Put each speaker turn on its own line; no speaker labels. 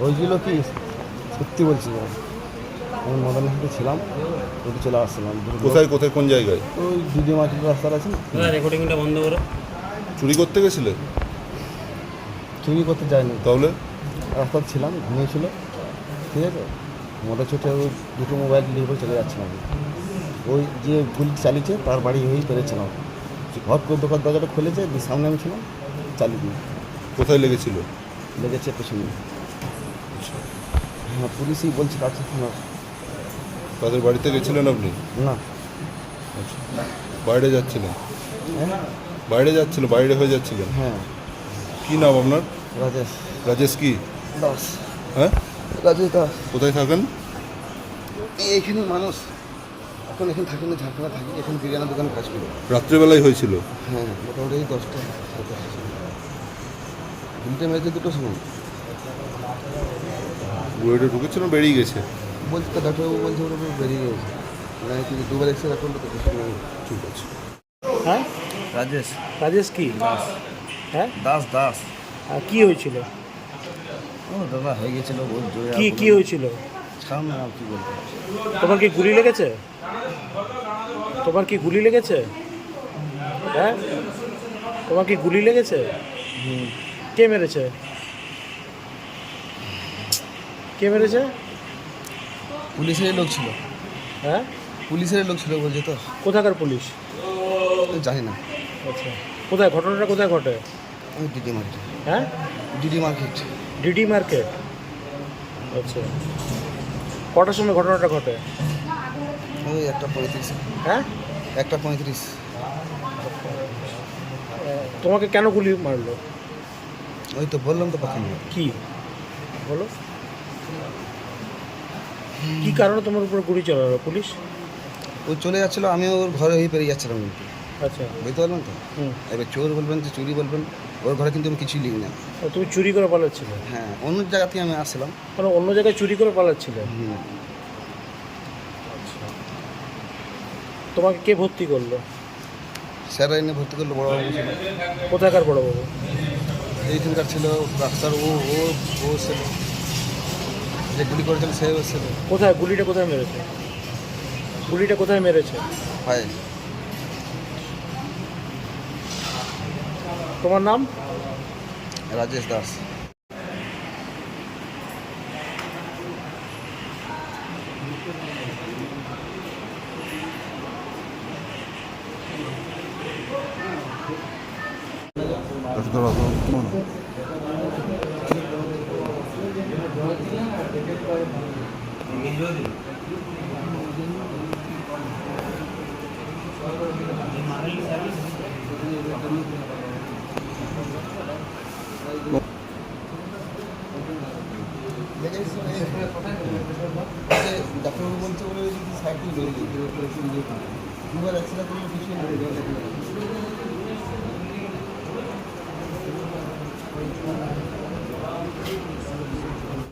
হয়েছিল কি সত্যি বলছি আমি মদন হাতে ছিলাম ওটি চলে আসছিলাম।
কোথায় কোথায় কোন জায়গায়?
ওই দিদি মার্কেট রাস্তার আছে।
রেকর্ডিংটা বন্ধ করো।
চুরি করতে গেছিলে?
চুরি করতে যায়নি
তাহলে?
রাস্তা ছিলাম ঘুমিয়েছিল। ঠিক আছে? মোটর ছুটে ওই দুটো মোবাইল নিয়ে করে চলে যাচ্ছিলাম। ওই যে গুলি চালিয়েছে তার বাড়ি হয়েই পেরেছিলাম ঘর করে দোকান দরজাটা খুলেছে সামনে আমি ছিলাম চালিয়ে দিয়ে
কোথায় লেগেছিল?
লেগেছে পেছনে। পুলিশই বলছে কাছে তোমার
তাদের বাড়িতে গেছিলেন আপনি?
না।
বাইরে যাচ্ছিলেন?
হ্যাঁ?
বাইরে যাচ্ছিলেন বাইরে হয়ে যাচ্ছিলেন?
হ্যাঁ।
কি নাম আপনার?
রাজেশ।
রাজেশ কি?
দাস।
হ্যাঁ?
রাজেশ দাস।
কোথায় থাকেন?
এইখানে মানুষ। এখন এখানে থাকি না ঝাড়খণ্ডে থাকি এখন বিরিয়ানির দোকানে কাজ করি।
রাত্রেবেলায় হয়েছিল?
হ্যাঁ মোটামুটি দশটা দশটা। ঘুমতে দুটো সময়।
বুয়েটে ঢুকেছিল বেরিয়ে গেছে।
বলছে তো ডাক্তারবাবু বলছে ওরা বেরিয়ে গেছে। না কিন্তু দুবার এক্সরে করল তো
ঠিক আছে।
হ্যাঁ?
রাজেশ।
রাজেশ কি? হ্যাঁ?
দাস দাস।
আর কি হয়েছিল?
ও দাদা হয়ে গেছিল বহুত জোরে
কি কি হয়েছিল?
ছাড় না আর কি বলব।
তোমার কি গুলি লেগেছে? তোমার কি গুলি লেগেছে? হ্যাঁ? তোমার কি গুলি লেগেছে? কে মেরেছে? কে মেরেছে?
পুলিশের লোক ছিল।
হ্যাঁ?
পুলিশের লোক ছিল বলছে তো।
কোথাকার পুলিশ?
জানি না।
আচ্ছা। কোথায়? ঘটনাটা কোথায় ঘটে?
ওই ডিডি মার্কেট।
হ্যাঁ?
DD market.
DD market? আচ্ছা। কটার সময় ঘটনাটা ঘটে?
ওই একটা পঁয়ত্রিশ।
হ্যাঁ?
একটা পঁয়ত্রিশ।
তোমাকে কেন গুলি মারলো?
ওই তো বললাম তো প্রথমে।
কি? বলো। কি কারণে তোমার উপর গুলি চালালো? পুলিশ?
ও চলে যাচ্ছিল আমি ওর ঘরে হয়ে পেরিয়ে যাচ্ছিলাম কিন্তু
আচ্ছা।
বুঝতে পারলেন তো? এবার চোর বলবেন যে চুরি বলবেন ওর ঘরে কিন্তু আমি কিছুই লিখি না।
তুমি চুরি করে পালাচ্ছিলে?
হ্যাঁ অন্য জায়গা থেকে আমি আসলাম
মানে অন্য জায়গায় চুরি করে পালাচ্ছিলে?
হুম।
তোমাকে কে ভর্তি করল?
স্যার এনে ভর্তি করল বড়বাবু ছিল
কোথাকার বড়বাবু
এইখানকার ছিল ডাক্তার ও ও ও ছিল। যে গুলি করেছিল সে ছিল
কোথায় গুলিটা কোথায় মেরেছে গুলিটা কোথায় মেরেছে
হয়
তোমার নাম
রাজেশ দাস ডাক্তারবাবু বলছে বলে যদি সাইকেল বেরিয়ে দুবার অ্যাক্সিডেন্ট করলে পিছিয়ে